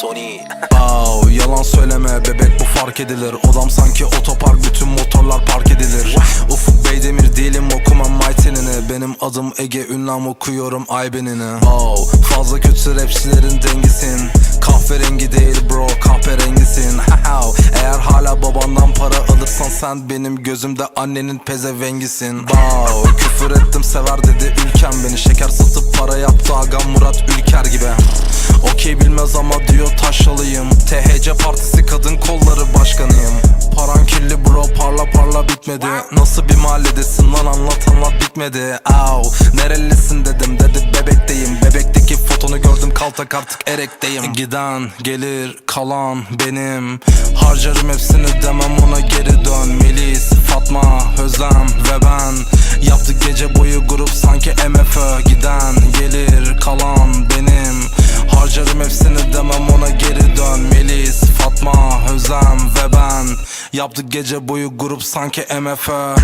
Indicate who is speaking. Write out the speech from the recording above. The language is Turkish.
Speaker 1: Sony.
Speaker 2: Wow, yalan söyleme bebek bu fark edilir. Odam sanki otopark bütün motorlar park edilir. Ufuk Beydemir değilim okumam Maytenini. Benim adım Ege ünlem okuyorum Aybenini. Wow, fazla kötü rapçilerin dengisin. Kahverengi değil bro kahverengisin Eğer hala babandan para alırsan sen benim gözümde annenin pezevengisin. Wow, küfür ettim sever dedi Murat Ülker gibi. Okey bilmez ama diyor taşralıyım THC partisi kadın kolları başkanıyım. Paran kirli bro parla parla bitmedi. Nasıl bir mahalledesin lan? Anlat anlat bitmedi. Au nerelisin dedim dedi bebekteyim. Bebekteki fotonu gördüm kaltak artık erekteyim. Giden gelir kalan benim. Harcarım hepsini demem ona geri dön. Melis, Fatma, Özlem ve ben. Yaptık gece boyu grup sanki MFÖ Giden Harcarım hepsini demem ona geri dön. Melis, Fatma, Özlem ve ben. Yaptık gece boyu grup sanki MFÖ